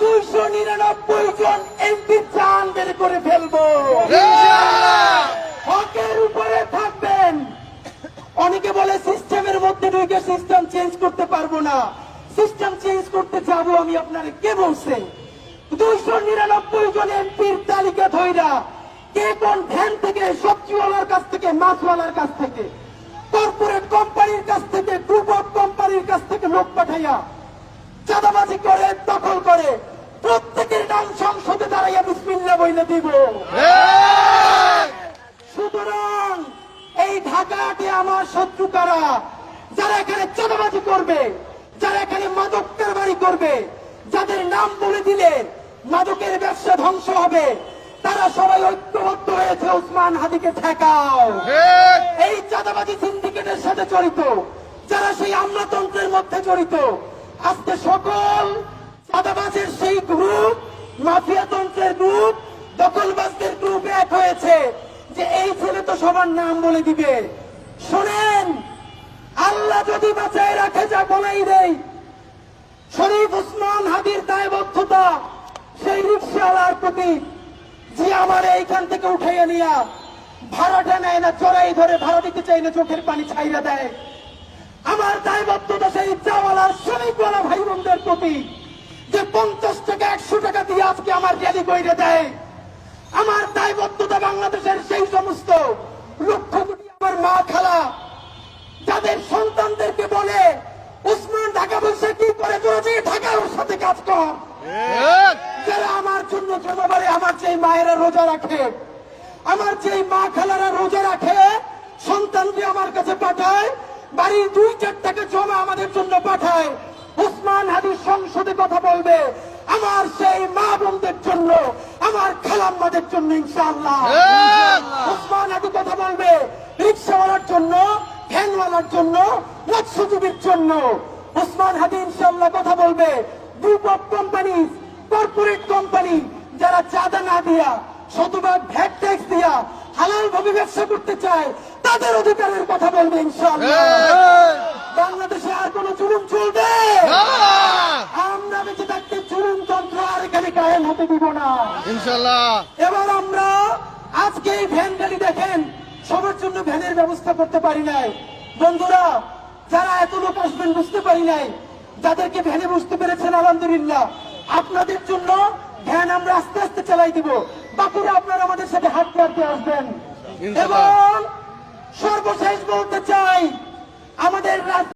দুইশো নিরানব্বই জন এমপি চান বের করে ফেলব। হকের উপরে থাকবেন। অনেকে বলে সিস্টেমের মধ্যে ঢুকে সিস্টেম চেঞ্জ করতে পারব না। সিস্টেম চেঞ্জ করতে যাব আমি আপনারে কে বলছে? দুইশো নিরানব্বই জন এমপির তালিকা ধইরা কে কোন ভ্যান থেকে সবজিওয়ালার কাছ থেকে মাছওয়ালার কাছ থেকে কর্পোরেট কোম্পানির কাছ থেকে গ্রুপ অফ কোম্পানির কাছ থেকে লোক পাঠাইয়া চাঁদাবাজি করে দখল করে। বইলে দিব। সুতরাং এই ঢাকাতে আমার শত্রু কারা? যারা এখানে চাঁদাবাজি করবে, যারা এখানে মাদক কারবারি করবে, যাদের নাম বলে দিলে মাদকের ব্যবসা ধ্বংস হবে, তারা সবাই ঐক্যবদ্ধ হয়েছে, উসমান হাদিকে ঠেকাও। এই চাঁদাবাজি সিন্ডিকেটের সাথে জড়িত, যারা সেই আমলাতন্ত্রের মধ্যে জড়িত, আজকে সকল চাঁদাবাজের সেই গ্রুপ, মাফিয়াতন্ত্রের গ্রুপ দখলবাজদের গ্রুপ এক হয়েছে যে এই ছেলে তো সবার নাম বলে দিবে। শোনেন, আল্লাহ যদি বাঁচায় রাখে যা বলেই দেয় শরীফ উসমান হাদির দায়বদ্ধতা, সেই রিক্সাওয়ালার প্রতি যে আমার এইখান থেকে উঠাইয়া নিয়া ভাড়াটা নেয় না চড়াই ধরে ভাড়া দিতে চাই না, চোখের পানি ছাইরা দেয়। আমার দায়বদ্ধতা সেই চাওয়ালার শ্রমিকওয়ালা ভাই বোনদের প্রতি যে পঞ্চাশ টাকা একশো টাকা দিয়ে আজকে আমার র্যালি কইরে দেয়। আমার দায়বদ্ধতা বাংলাদেশের সেই সমস্ত লক্ষ কোটি আমার মা খালা যাদের সন্তানদেরকে বলে উসমান ঢাকা বসে কি করে? তোরা ঢাকার সাথে কাজ কর। যারা আমার জন্য জনবারে আমার যে মায়েরা রোজা রাখে আমার যে মা খালারা রোজা রাখে সন্তানকে আমার কাছে পাঠায় বাড়ির দুই চার টাকা জমা আমাদের জন্য পাঠায় উসমান হাদির সংসদে কথা বলবে। আমার সেই মা বোনদের জন্য আমার খালাম্মাদের জন্য ইনশাআল্লাহ। উসমান হাদি কথা বলবে রিক্সাওয়ালার জন্য ভ্যানওয়ালার জন্য মৎস্যজীবীর জন্য। উসমান হাদি ইনশাআল্লাহ কথা বলবে group of company corporate company যারা চাঁদা না দিয়া শতভাগ ভ্যাট ট্যাক্স দিয়া হালাল ভাবে ব্যবসা করতে চায় তাদের অধিকারের কথা বলবে ইনশাআল্লাহ। বাংলাদেশে হতে দিব না। ইনশাল্লাহ এবার আমরা আজকে এই ভ্যান গাড়ি দেখেন সবার জন্য ভ্যানের ব্যবস্থা করতে পারি নাই। বন্ধুরা যারা এত লোক আসবেন বুঝতে পারি নাই যাদেরকে ভ্যানে বুঝতে পেরেছেন আলহামদুলিল্লাহ। আপনাদের জন্য ভ্যান আমরা আস্তে আস্তে চালাই দিব। বাকিরা আপনারা আমাদের সাথে হাত কাটতে আসবেন। এবং সর্বশেষ বলতে চাই আমাদের